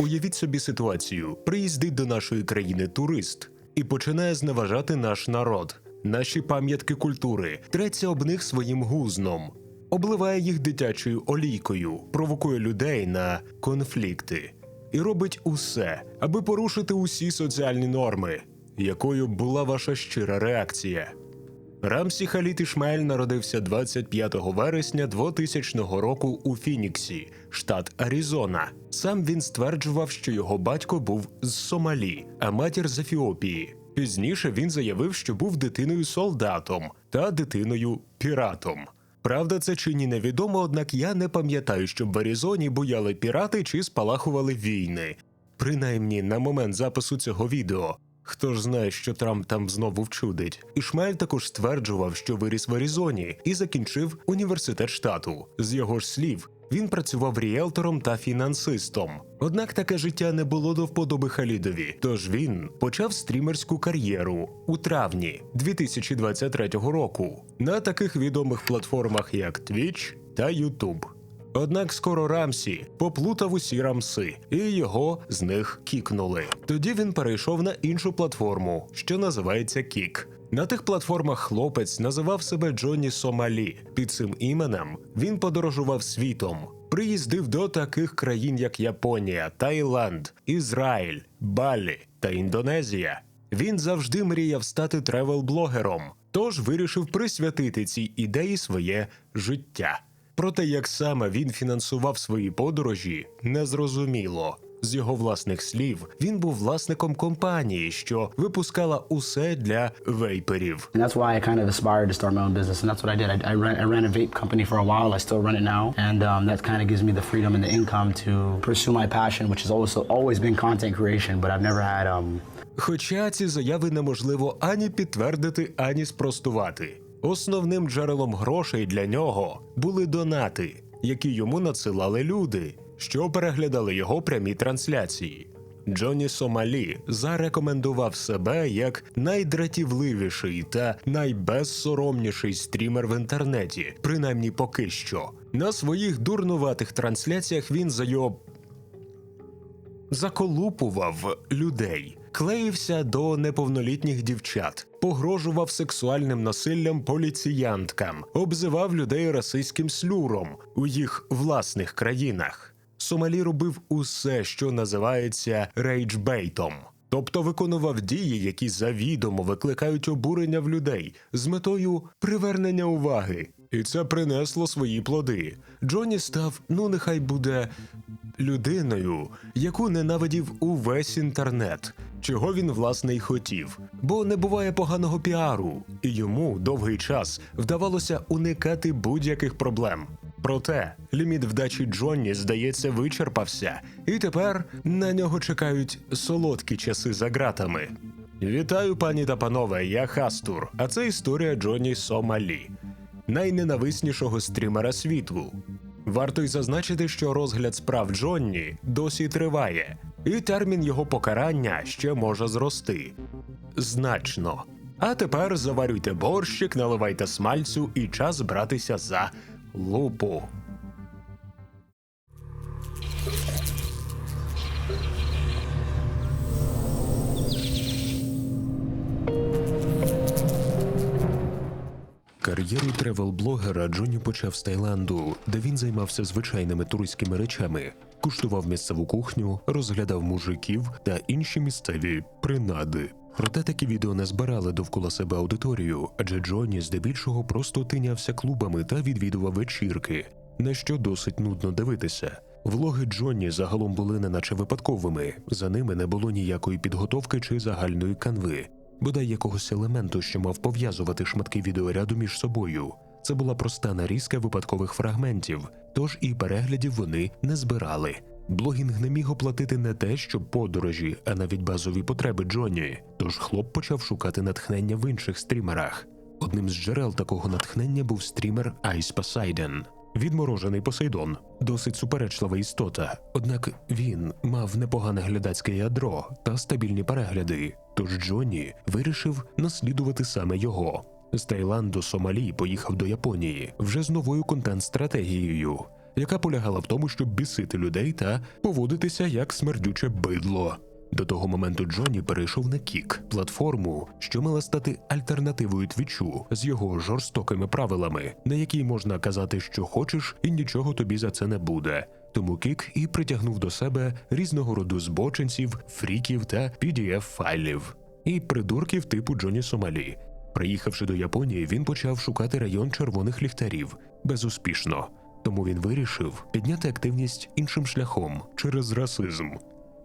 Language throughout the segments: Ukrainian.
Уявіть собі ситуацію: приїздить до нашої країни турист і починає зневажати наш народ, наші пам'ятки культури, треться об них своїм гузном, обливає їх дитячою олійкою, провокує людей на конфлікти і робить усе, аби порушити усі соціальні норми. Якою була ваша щира реакція? Рамсі Халіт Ішмаель народився 25 вересня 2000 року у Фініксі, штат Аризона. Сам він стверджував, що його батько був з Сомалі, а матір з Ефіопії. Пізніше він заявив, що був дитиною солдатом та дитиною піратом. Правда, це чи ні невідомо, однак я не пам'ятаю, щоб в Аризоні бояли пірати чи спалахували війни. Принаймні на момент запису цього відео. Хто ж знає, що Трамп там знову вчудить? Ішмаель також стверджував, що виріс в Аризоні і закінчив університет штату. З його ж слів, він працював ріелтором та фінансистом. Однак таке життя не було до вподоби Халідові, тож він почав стрімерську кар'єру у травні 2023 року на таких відомих платформах, як Twitch та YouTube. Однак скоро Рамсі поплутав усі рамси, і його з них кікнули. Тоді він перейшов на іншу платформу, що називається Кік. На тих платформах хлопець називав себе Джонні Сомалі. Під цим іменем він подорожував світом, приїздив до таких країн, як Японія, Таїланд, Ізраїль, Балі та Індонезія. Він завжди мріяв стати тревел-блогером, тож вирішив присвятити цій ідеї своє життя. Проте, як саме він фінансував свої подорожі, незрозуміло. З його власних слів, він був власником компанії, що випускала усе для вейперів. And that's why I kind of aspired to start my own business, and that's what I did. I, I, ran, I ran a vape company for a while. I still run it now, and um, that kind of gives me the freedom and the income to pursue my passion, which has also always been content creation. But I've never had um, Хоча ці заяви неможливо ані підтвердити, ані спростувати. Основним джерелом грошей для нього були донати, які йому надсилали люди, що переглядали його прямі трансляції. Джонні Сомалі зарекомендував себе як найдратівливіший та найбезсоромніший стрімер в інтернеті, принаймні поки що. На своїх дурнуватих трансляціях він зайоб заколупував людей, клеївся до неповнолітніх дівчат, погрожував сексуальним насиллям поліціянткам, обзивав людей расистським слюром у їх власних країнах. Сомалі робив усе, що називається рейджбейтом. Тобто виконував дії, які завідомо викликають обурення в людей з метою привернення уваги. І це принесло свої плоди. Джонні став, ну нехай буде людиною, яку ненавидів увесь інтернет, чого він власне й хотів. Бо не буває поганого піару, і йому довгий час вдавалося уникати будь-яких проблем. Проте ліміт вдачі Джонні, здається, вичерпався, і тепер на нього чекають солодкі часи за ґратами. Вітаю, пані та панове, я Хастур, а це історія Джонні Сомалі, найненависнішого стрімера світу. Варто й зазначити, що розгляд справ Джонні досі триває, і термін його покарання ще може зрости. Значно. А тепер заварюйте борщик, наливайте смальцю і час братися за лупу. Кар'єру тревел-блогера Джонні почав з Таїланду, де він займався звичайними туристськими речами, куштував місцеву кухню, розглядав мужиків та інші місцеві принади. Проте такі відео не збирали довкола себе аудиторію, адже Джонні здебільшого просто тинявся клубами та відвідував вечірки, на що досить нудно дивитися. Влоги Джонні загалом були неначе випадковими, за ними не було ніякої підготовки чи загальної канви бодай якогось елементу, що мав пов'язувати шматки відеоряду між собою. Це була проста нарізка випадкових фрагментів, тож і переглядів вони не збирали. Блогінг не міг оплатити не те, що подорожі, а навіть базові потреби Джонні. Тож хлоп почав шукати натхнення в інших стрімерах. Одним з джерел такого натхнення був стрімер Ice Poseidon. Відморожений Посейдон, досить суперечлива істота. Однак він мав непогане глядацьке ядро та стабільні перегляди. Тож Джонні вирішив наслідувати саме його. З Таїланду Сомалі поїхав до Японії вже з новою контент-стратегією. яка полягала в тому, щоб бісити людей та поводитися як смердюче бидло. До того моменту Джонні перейшов на Кік, платформу, що мала стати альтернативою твічу з його жорстокими правилами, на якій можна казати, що хочеш, і нічого тобі за це не буде. Тому Кік і притягнув до себе різного роду збочинців, фріків та pdf файлів і придурків типу Джоні Сомалі. Приїхавши до Японії, він почав шукати район червоних ліхтарів безуспішно. Тому він вирішив підняти активність іншим шляхом через расизм.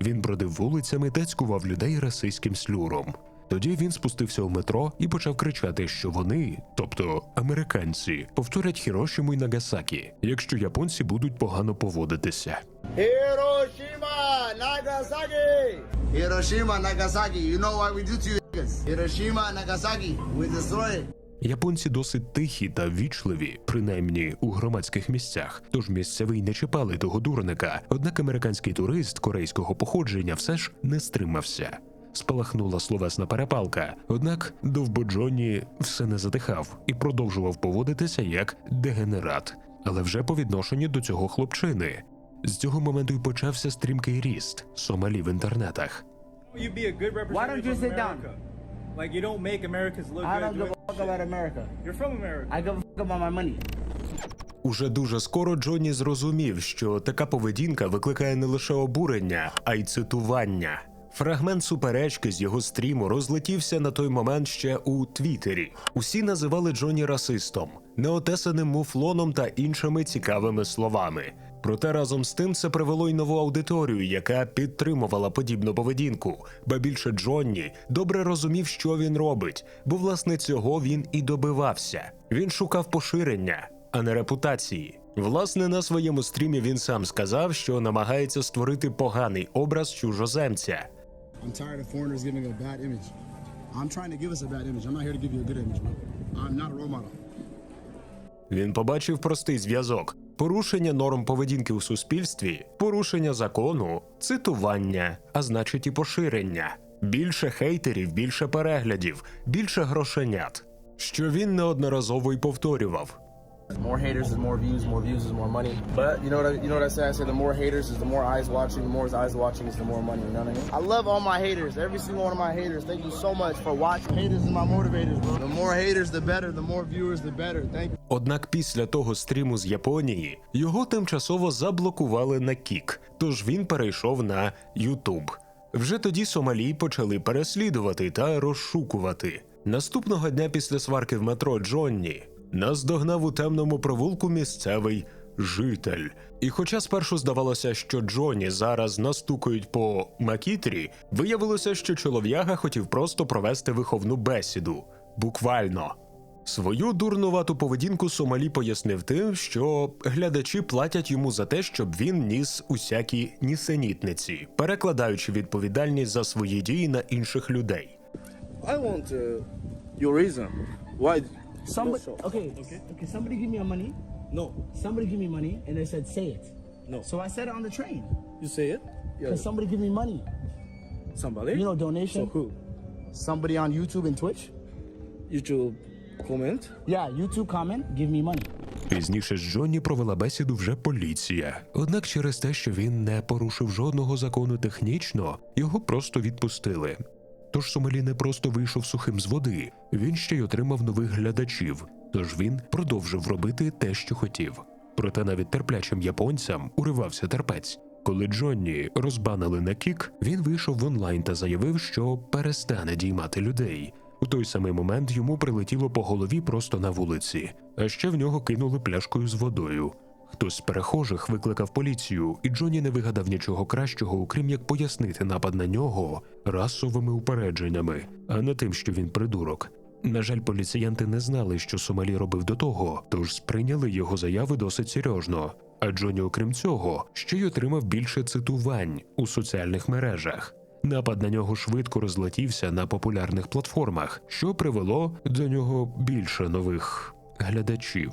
Він бродив вулицями та цькував людей расистським слюром. Тоді він спустився у метро і почав кричати, що вони, тобто американці, повторять Хірошиму і Нагасакі, якщо японці будуть погано поводитися. Hiroshima, Nagasaki. Hiroshima, Nagasaki. You know what we do to you. Hiroshima, Nagasaki. We destroy it. Японці досить тихі та вічливі, принаймні у громадських місцях. Тож місцевий не чіпали того дурника. Однак американський турист корейського походження все ж не стримався. Спалахнула словесна перепалка. Однак довбо Джонні все не затихав і продовжував поводитися як дегенерат, але вже по відношенню до цього хлопчини. З цього моменту й почався стрімкий ріст Сомалі в інтернетах. Don't. Like you don't make Americans look I good. give a fuck about America. You're from America. I give a fuck about my money. Уже дуже скоро Джонні зрозумів, що така поведінка викликає не лише обурення, а й цитування. Фрагмент суперечки з його стріму розлетівся на той момент ще у Твіттері. Усі називали Джонні расистом, неотесаним муфлоном та іншими цікавими словами. Проте разом з тим це привело й нову аудиторію, яка підтримувала подібну поведінку. Ба більше Джонні добре розумів, що він робить, бо власне цього він і добивався. Він шукав поширення, а не репутації. Власне, на своєму стрімі він сам сказав, що намагається створити поганий образ чужоземця. I'm tired of foreigners giving a bad image. I'm trying to give us a bad image. I'm not here to give you a good image. I'm not a role model. Він побачив простий зв'язок: порушення норм поведінки у суспільстві, порушення закону, цитування, а значить і поширення. Більше хейтерів, більше переглядів, більше грошенят. Що він неодноразово й повторював. More haters is more views, more views is more money. But you know what I, you know what I say? I say the more haters is the more eyes watching, the more eyes watching is the more money. You know what I mean? I love all my haters, every single one of my haters. Thank you so much for watching. Haters is my motivators, bro. The more haters, the better. The more viewers, the better. Thank you. Однак після того стріму з Японії його тимчасово заблокували на Кік, тож він перейшов на Ютуб. Вже тоді Сомалі почали переслідувати та розшукувати. Наступного дня після сварки в метро Джонні наздогнав у темному провулку місцевий житель. І хоча спершу здавалося, що Джонні зараз настукають по макітрі, виявилося, що чолов'яга хотів просто провести виховну бесіду. Буквально. Свою дурнувату поведінку Сомалі пояснив тим, що глядачі платять йому за те, щоб він ніс усякі нісенітниці, перекладаючи відповідальність за свої дії на інших людей. I want uh, your reason. Why? Somebody, okay, okay, okay. somebody give me a money. No. Somebody give me money, and they said, say it. No. So I said it on the train. You say it? Yeah. Because somebody give me money. Somebody? You know, donation. So who? Somebody on YouTube and Twitch. YouTube comment? Yeah, YouTube comment, give me money. Пізніше з Джонні провела бесіду вже поліція. Однак через те, що він не порушив жодного закону технічно, його просто відпустили. Тож Сомалі не просто вийшов сухим з води, він ще й отримав нових глядачів. Тож він продовжив робити те, що хотів. Проте навіть терплячим японцям уривався терпець. Коли Джонні розбанили на кік, він вийшов в онлайн та заявив, що перестане діймати людей. У той самий момент йому прилетіло по голові просто на вулиці, а ще в нього кинули пляшкою з водою. Хтось з перехожих викликав поліцію, і Джонні не вигадав нічого кращого, окрім як пояснити напад на нього расовими упередженнями, а не тим, що він придурок. На жаль, поліціянти не знали, що Сомалі робив до того, тож сприйняли його заяви досить серйозно. А Джонні, окрім цього, ще й отримав більше цитувань у соціальних мережах. Напад на нього швидко розлетівся на популярних платформах, що привело до нього більше нових глядачів.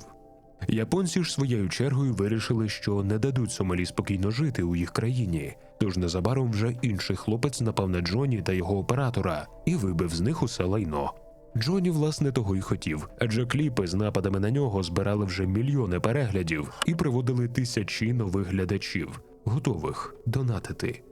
Японці ж своєю чергою вирішили, що не дадуть Сомалі спокійно жити у їх країні. Тож незабаром вже інший хлопець напав на Джоні та його оператора і вибив з них усе лайно. Джоні, власне, того й хотів, адже кліпи з нападами на нього збирали вже мільйони переглядів і приводили тисячі нових глядачів, готових донатити.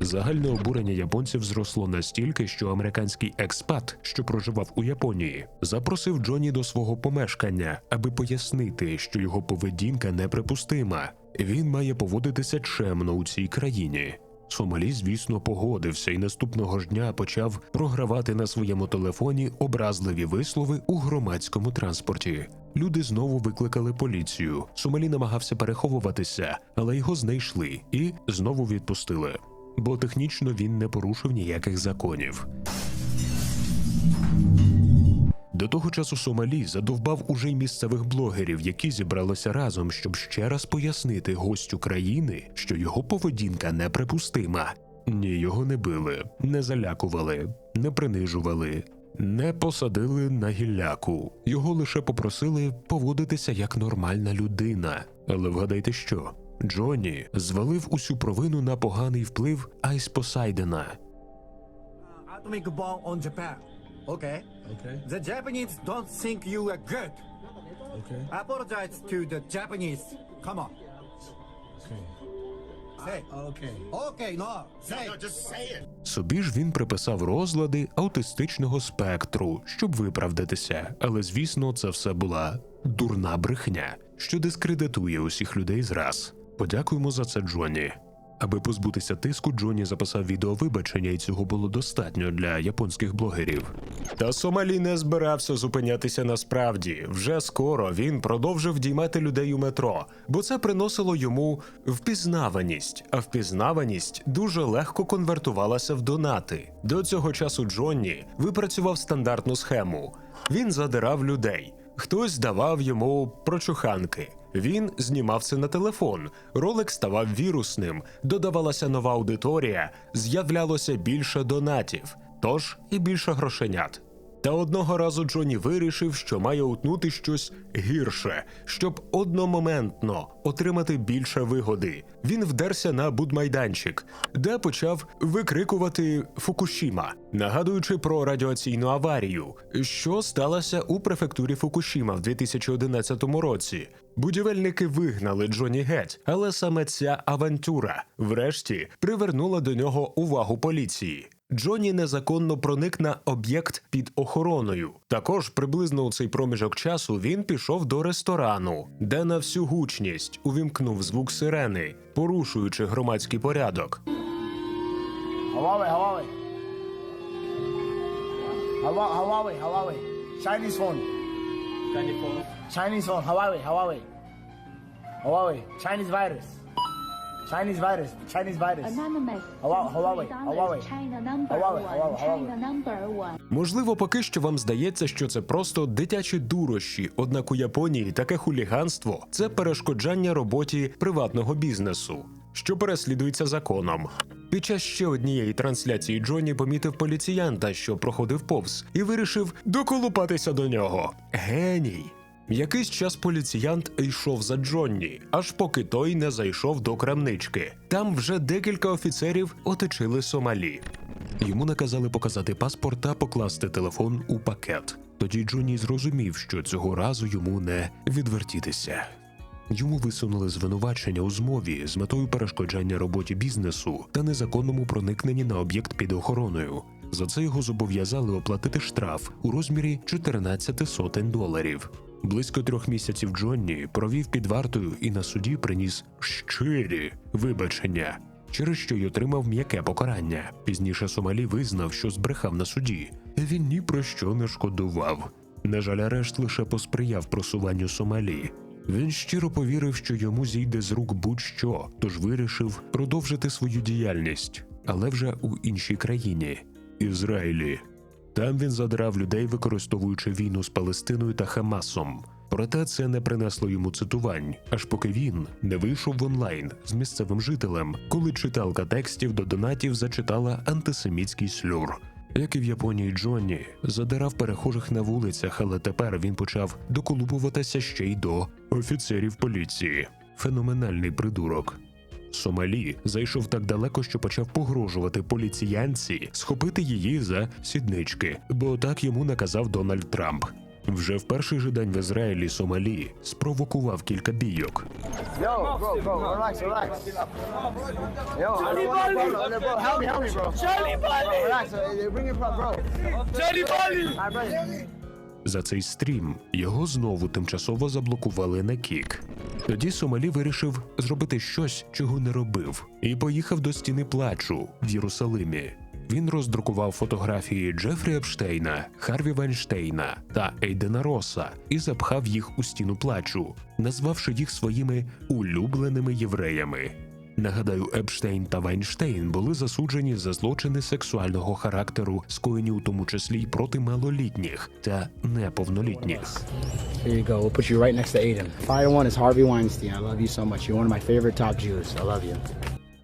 Загальне обурення японців зросло настільки, що американський експат, що проживав у Японії, запросив Джоні до свого помешкання, аби пояснити, що його поведінка неприпустима. Він має поводитися чемно у цій країні. Сомалі, звісно, погодився і наступного ж дня почав програвати на своєму телефоні образливі вислови у громадському транспорті. Люди знову викликали поліцію. Сомалі намагався переховуватися, але його знайшли і знову відпустили бо технічно він не порушив ніяких законів. До того часу Сомалі задовбав уже й місцевих блогерів, які зібралися разом, щоб ще раз пояснити гостю країни, що його поведінка неприпустима. Ні, його не били, не залякували, не принижували, не посадили на гілляку. Його лише попросили поводитися як нормальна людина. Але вгадайте що? Джонні звалив усю провину на поганий вплив Айс Посайдена. atomic bomb on Japan. Okay? Okay. The Japanese don't think you are good. Okay. Apologize to the Japanese. Come on. Okay. Say. Okay. Okay, no. Say. just say it. Собі ж він приписав розлади аутистичного спектру, щоб виправдатися. Але звісно, це все була дурна брехня, що дискредитує усіх людей зраз. Подякуємо за це Джонні. Аби позбутися тиску, Джонні записав відео вибачення, і цього було достатньо для японських блогерів. Та Сомалі не збирався зупинятися насправді. Вже скоро він продовжив діймати людей у метро, бо це приносило йому впізнаваність, а впізнаваність дуже легко конвертувалася в донати. До цього часу Джонні випрацював стандартну схему. Він задирав людей. Хтось давав йому прочуханки. Він знімав це на телефон. Ролик ставав вірусним, додавалася нова аудиторія, з'являлося більше донатів, тож і більше грошенят. Та одного разу Джонні вирішив, що має утнути щось гірше, щоб одномоментно отримати більше вигоди. Він вдерся на будмайданчик, де почав викрикувати Фукушіма, нагадуючи про радіаційну аварію, що сталося у префектурі Фукушіма в 2011 році. Будівельники вигнали Джонні геть, але саме ця авантюра, врешті, привернула до нього увагу поліції. Джонні незаконно проник на об'єкт під охороною. Також приблизно у цей проміжок часу він пішов до ресторану, де на всю гучність увімкнув звук сирени, порушуючи громадський порядок. Huawei, Huawei. Hawa- Huawei, Huawei. Chinese phone. Chinese phone. Chinese phone. Huawei, Huawei. Huawei. Chinese virus. Chinese virus. Chinese virus. Anonymous. Huawei, Huawei, Huawei. China number Huawei, one. Huawei, Huawei. China number one. Можливо, поки що вам здається, що це просто дитячі дурощі. Однак у Японії таке хуліганство це перешкоджання роботі приватного бізнесу, що переслідується законом. Під час ще однієї трансляції Джонні помітив поліціянта, що проходив повз, і вирішив доколупатися до нього. Геній! Якийсь час поліціянт йшов за Джонні, аж поки той не зайшов до крамнички. Там вже декілька офіцерів оточили Сомалі. Йому наказали показати паспорт та покласти телефон у пакет. Тоді Джонні зрозумів, що цього разу йому не відвертітися. Йому висунули звинувачення у змові з метою перешкоджання роботі бізнесу та незаконному проникненні на об'єкт під охороною. За це його зобов'язали оплатити штраф у розмірі 14 сотень доларів. Близько трьох місяців Джонні провів під вартою і на суді приніс щирі вибачення, через що й отримав м'яке покарання. Пізніше Сомалі визнав, що збрехав на суді. Він ні про що не шкодував. На жаль, арешт лише посприяв просуванню Сомалі. Він щиро повірив, що йому зійде з рук будь-що, тож вирішив продовжити свою діяльність, але вже у іншій країні Ізраїлі. Там він задрав людей, використовуючи війну з Палестиною та Хамасом. Проте це не принесло йому цитувань, аж поки він не вийшов в онлайн з місцевим жителем, коли читалка текстів до донатів зачитала антисемітський слюр. Як і в Японії Джонні задирав перехожих на вулицях, але тепер він почав доколупуватися ще й до офіцерів поліції. Феноменальний придурок. Сомалі зайшов так далеко, що почав погрожувати поліціянці схопити її за сіднички, бо так йому наказав Дональд Трамп. Вже в перший же день в Ізраїлі Сомалі спровокував кілька бійок. Yo, За цей стрім його знову тимчасово заблокували на кік. Тоді Сомалі вирішив зробити щось, чого не робив, і поїхав до стіни плачу в Єрусалимі. Він роздрукував фотографії Джефрі Епштейна, Харві Вайнштейна та Ейдена Роса і запхав їх у стіну плачу, назвавши їх своїми улюбленими євреями. Нагадаю, Епштейн та Вайнштейн були засуджені за злочини сексуального характеру, скоєні у тому числі й проти малолітніх та неповнолітніх. Here you go. We'll put you right next to Aiden. Fire one is Harvey Weinstein. I love you so much. You're one of my favorite top Jews. I love you.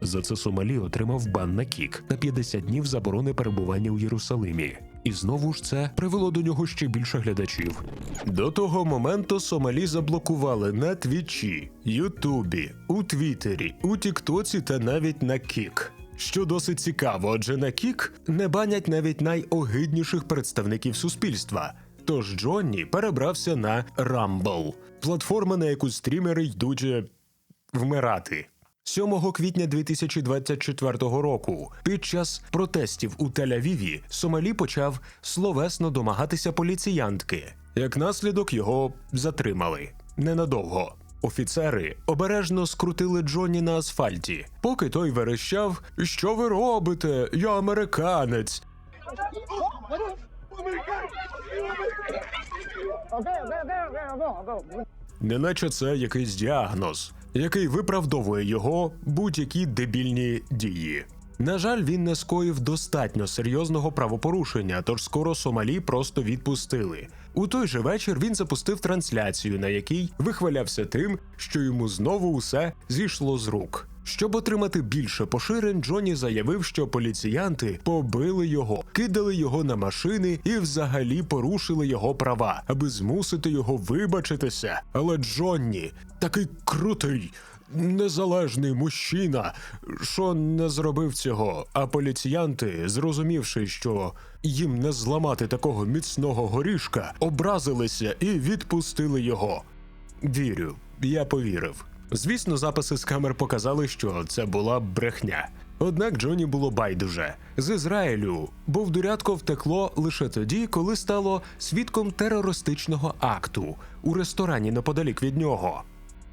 За це Сомалі отримав бан на кік та 50 днів заборони перебування у Єрусалимі. І знову ж це привело до нього ще більше глядачів. До того моменту Сомалі заблокували на Твічі, Ютубі, у Твіттері, у Тіктоці та навіть на Кік. Що досить цікаво, адже на Кік не банять навіть найогидніших представників суспільства. Тож Джонні перебрався на Rumble, платформа, на яку стрімери йдуть е, вмирати. 7 квітня 2024 року під час протестів у Тель-Авіві Сомалі почав словесно домагатися поліціянтки. Як наслідок його затримали ненадовго. Офіцери обережно скрутили Джонні на асфальті, поки той верещав: Що ви робите? Я американець. Неначе це якийсь діагноз, який виправдовує його будь-які дебільні дії. На жаль, він не скоїв достатньо серйозного правопорушення, тож скоро Сомалі просто відпустили. У той же вечір він запустив трансляцію, на якій вихвалявся тим, що йому знову усе зійшло з рук. Щоб отримати більше поширень, Джонні заявив, що поліціянти побили його, кидали його на машини і взагалі порушили його права, аби змусити його вибачитися. Але Джонні такий крутий, незалежний мужчина, що не зробив цього. А поліціянти, зрозумівши, що їм не зламати такого міцного горішка, образилися і відпустили його. Вірю, я повірив. Звісно, записи з камер показали, що це була брехня. Однак Джоні було байдуже. З Ізраїлю був дурятко втекло лише тоді, коли стало свідком терористичного акту у ресторані неподалік від нього.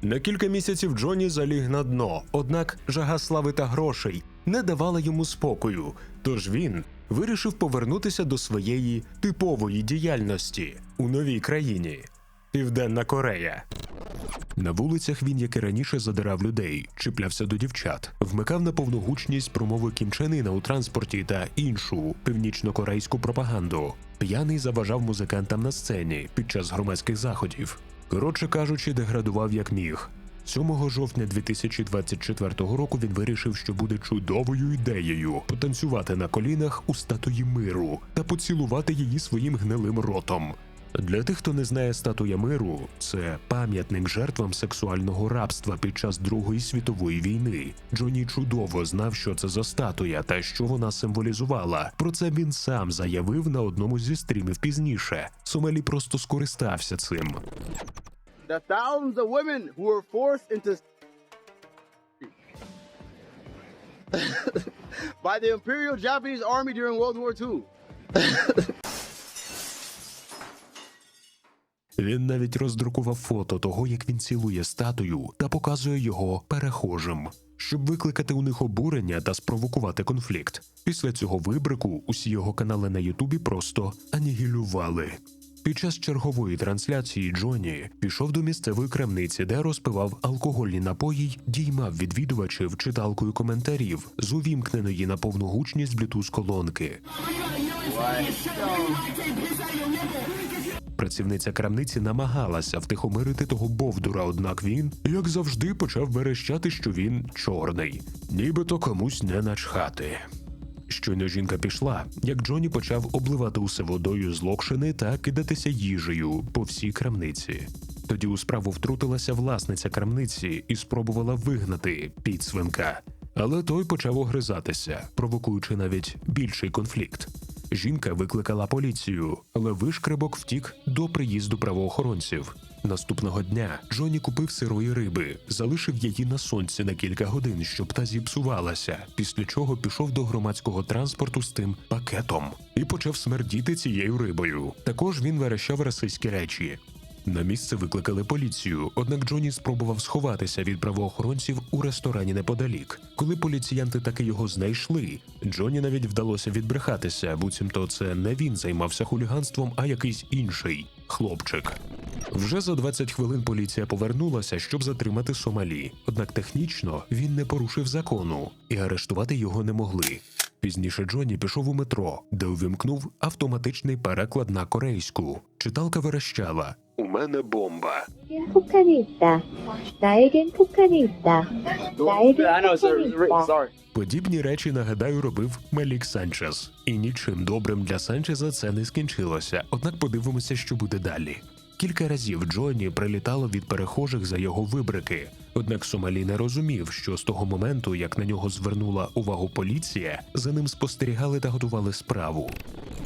На кілька місяців Джоні заліг на дно, однак жага слави та грошей не давала йому спокою. Тож він вирішив повернутися до своєї типової діяльності у новій країні Південна Корея. На вулицях він, як і раніше, задирав людей, чіплявся до дівчат, вмикав на повну гучність промови кімчанина у транспорті та іншу північно-корейську пропаганду. П'яний заважав музикантам на сцені під час громадських заходів. Коротше кажучи, деградував як міг. 7 жовтня 2024 року він вирішив, що буде чудовою ідеєю потанцювати на колінах у статуї миру та поцілувати її своїм гнилим ротом. Для тих, хто не знає статуя миру, це пам'ятник жертвам сексуального рабства під час Другої світової війни. Джоні чудово знав, що це за статуя та що вона символізувала. Про це він сам заявив на одному зі стрімів пізніше. Сомелі просто скористався цим. The thousands of women who were forced into by the Imperial Japanese Army during World War II. Він навіть роздрукував фото того, як він цілує статую та показує його перехожим, щоб викликати у них обурення та спровокувати конфлікт. Після цього вибрику усі його канали на Ютубі просто анігілювали. Під час чергової трансляції Джоні пішов до місцевої крамниці, де розпивав алкогольні напої, діймав відвідувачів читалкою коментарів з увімкненої на повну гучність блютуз колонки. Працівниця крамниці намагалася втихомирити того бовдура, однак він, як завжди, почав верещати, що він чорний, нібито комусь не начхати. Щойно жінка пішла, як Джоні почав обливати усе водою з локшини та кидатися їжею по всій крамниці. Тоді у справу втрутилася власниця крамниці і спробувала вигнати підсвинка. Але той почав огризатися, провокуючи навіть більший конфлікт. Жінка викликала поліцію, але вишкребок втік до приїзду правоохоронців. Наступного дня Джоні купив сирої риби, залишив її на сонці на кілька годин, щоб та зіпсувалася, після чого пішов до громадського транспорту з тим пакетом і почав смердіти цією рибою. Також він верещав російські речі. На місце викликали поліцію, однак Джоні спробував сховатися від правоохоронців у ресторані неподалік. Коли поліціянти таки його знайшли, Джоні навіть вдалося відбрехатися, буцімто це не він займався хуліганством, а якийсь інший хлопчик. Вже за 20 хвилин поліція повернулася, щоб затримати Сомалі. Однак технічно він не порушив закону і арештувати його не могли. Пізніше Джоні пішов у метро, де увімкнув автоматичний переклад на корейську. Читалка верещала: У мене бомба. 폭탄이 있다. 나에겐 폭탄이 있다. 나에겐 폭탄이 있다. Подібні речі, нагадаю, робив Мелік Санчес. І нічим добрим для Санчеза це не скінчилося. Однак подивимося, що буде далі. Кілька разів Джоні прилітало від перехожих за його вибрики. Однак Сомалі не розумів, що з того моменту, як на нього звернула увагу поліція, за ним спостерігали та готували справу.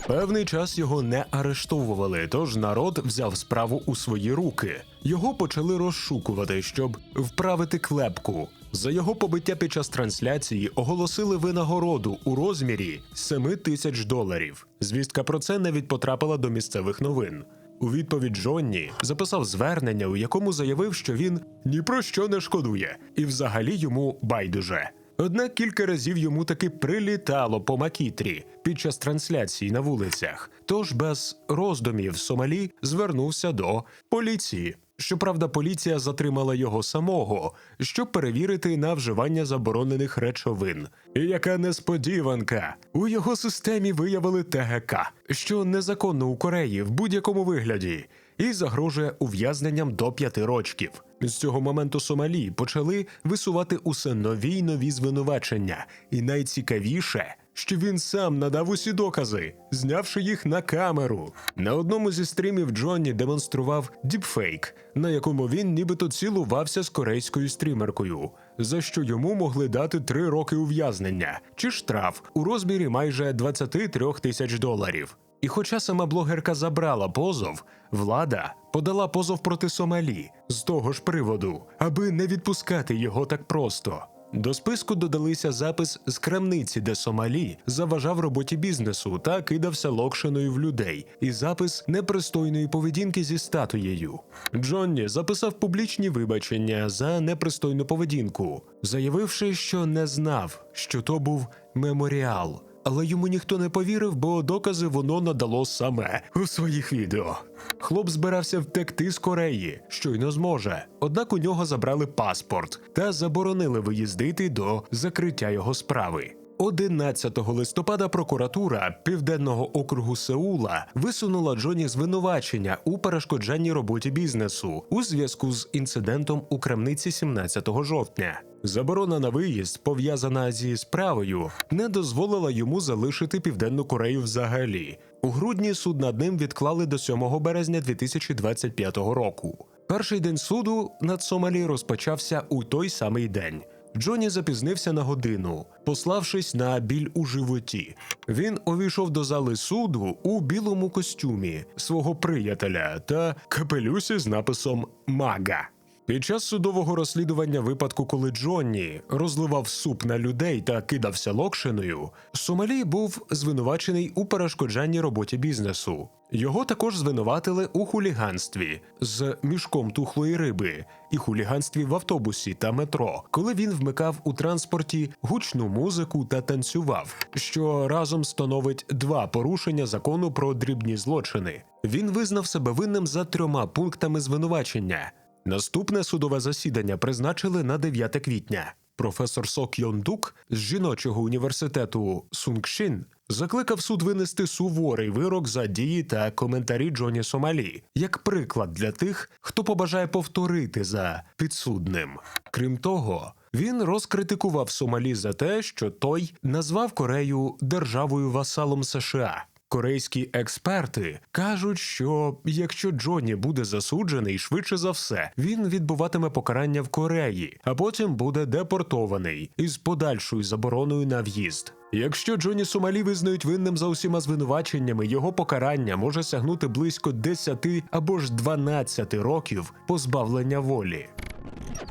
Певний час його не арештовували, тож народ взяв справу у свої руки. Його почали розшукувати, щоб вправити клепку. За його побиття під час трансляції оголосили винагороду у розмірі 7 тисяч доларів. Звістка про це навіть потрапила до місцевих новин. У відповідь Джонні записав звернення, у якому заявив, що він ні про що не шкодує, і взагалі йому байдуже. Однак кілька разів йому таки прилітало по макітрі під час трансляції на вулицях. Тож без роздумів Сомалі звернувся до поліції. Щоправда, поліція затримала його самого, щоб перевірити на вживання заборонених речовин. І яка несподіванка! У його системі виявили ТГК, що незаконно у Кореї в будь-якому вигляді, і загрожує ув'язненням до п'яти рочків. З цього моменту Сомалі почали висувати усе нові й нові звинувачення, і найцікавіше, що він сам надав усі докази, знявши їх на камеру. На одному зі стрімів Джонні демонстрував діпфейк, на якому він нібито цілувався з корейською стрімеркою, за що йому могли дати три роки ув'язнення чи штраф у розмірі майже 23 тисяч доларів. І хоча сама блогерка забрала позов, влада подала позов проти Сомалі з того ж приводу, аби не відпускати його так просто. До списку додалися запис з крамниці, де Сомалі заважав роботі бізнесу та кидався локшиною в людей, і запис непристойної поведінки зі статуєю. Джонні записав публічні вибачення за непристойну поведінку, заявивши, що не знав, що то був меморіал. Але йому ніхто не повірив, бо докази воно надало саме у своїх відео. Хлоп збирався втекти з Кореї, щойно зможе. Однак у нього забрали паспорт та заборонили виїздити до закриття його справи. 11 листопада прокуратура Південного округу Сеула висунула Джоні звинувачення у перешкоджанні роботі бізнесу у зв'язку з інцидентом у крамниці 17 жовтня. Заборона на виїзд, пов'язана зі справою, не дозволила йому залишити Південну Корею взагалі. У грудні суд над ним відклали до 7 березня 2025 року. Перший день суду над Сомалі розпочався у той самий день. Джоні запізнився на годину, пославшись на біль у животі. Він увійшов до зали суду у білому костюмі свого приятеля та капелюсі з написом Мага. Під час судового розслідування випадку, коли Джонні розливав суп на людей та кидався локшиною, Сомалі був звинувачений у перешкоджанні роботі бізнесу. Його також звинуватили у хуліганстві з мішком тухлої риби і хуліганстві в автобусі та метро, коли він вмикав у транспорті гучну музику та танцював, що разом становить два порушення закону про дрібні злочини. Він визнав себе винним за трьома пунктами звинувачення. Наступне судове засідання призначили на 9 квітня. Професор Сок Йон Дук з жіночого університету Сунгшин закликав суд винести суворий вирок за дії та коментарі Джоні Сомалі як приклад для тих, хто побажає повторити за підсудним. Крім того, він розкритикував Сомалі за те, що той назвав Корею державою васалом США. Південнокорейські експерти кажуть, що якщо Джонні буде засуджений, швидше за все, він відбуватиме покарання в Кореї, а потім буде депортований із подальшою забороною на в'їзд. Якщо Джонні Сомалі визнають винним за усіма звинуваченнями, його покарання може сягнути близько 10 або ж 12 років позбавлення волі.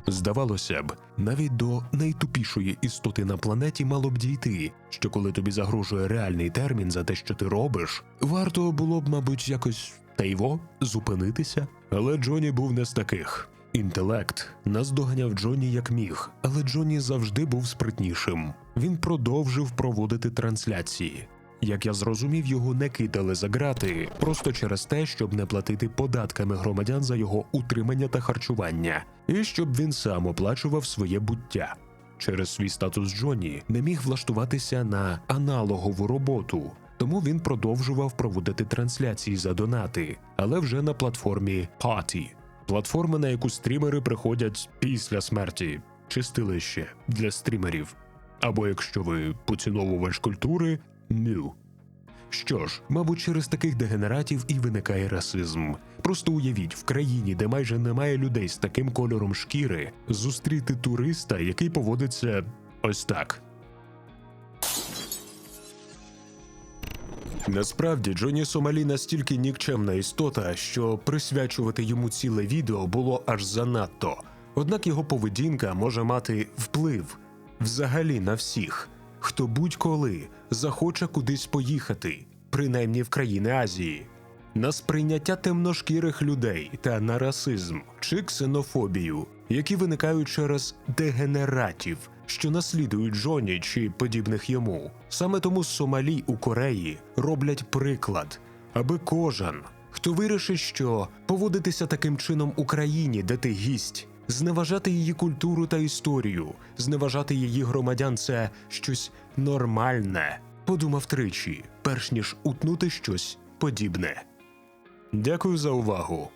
Здавалося б, навіть до найтупішої істоти на планеті мало б дійти, що коли тобі загрожує реальний термін за те, що ти робиш, варто було б, мабуть, якось та його зупинитися. Але Джоні був не з таких. Інтелект наздоганяв Джоні як міг, але Джоні завжди був спритнішим. Він продовжив проводити трансляції. Як я зрозумів, його не кидали за грати просто через те, щоб не платити податками громадян за його утримання та харчування, і щоб він сам оплачував своє буття. Через свій статус Джоні не міг влаштуватися на аналогову роботу, тому він продовжував проводити трансляції за донати, але вже на платформі Party. Платформа, на яку стрімери приходять після смерті, чистилище для стрімерів. Або якщо ви поціновувач культури, ню. Що ж, мабуть, через таких дегенератів і виникає расизм. Просто уявіть, в країні, де майже немає людей з таким кольором шкіри, зустріти туриста, який поводиться ось так. Насправді Джоні Сомалі настільки нікчемна істота, що присвячувати йому ціле відео було аж занадто. Однак його поведінка може мати вплив взагалі на всіх, хто будь-коли захоче кудись поїхати, принаймні в країни Азії. На сприйняття темношкірих людей та на расизм чи ксенофобію, які виникають через дегенератів, що наслідують Джоні чи подібних йому. Саме тому Сомалі у Кореї роблять приклад, аби кожен, хто вирішить, що поводитися таким чином у країні, де ти гість, зневажати її культуру та історію, зневажати її громадян це щось нормальне. Подумав тричі, перш ніж утнути щось подібне. Дякую за увагу.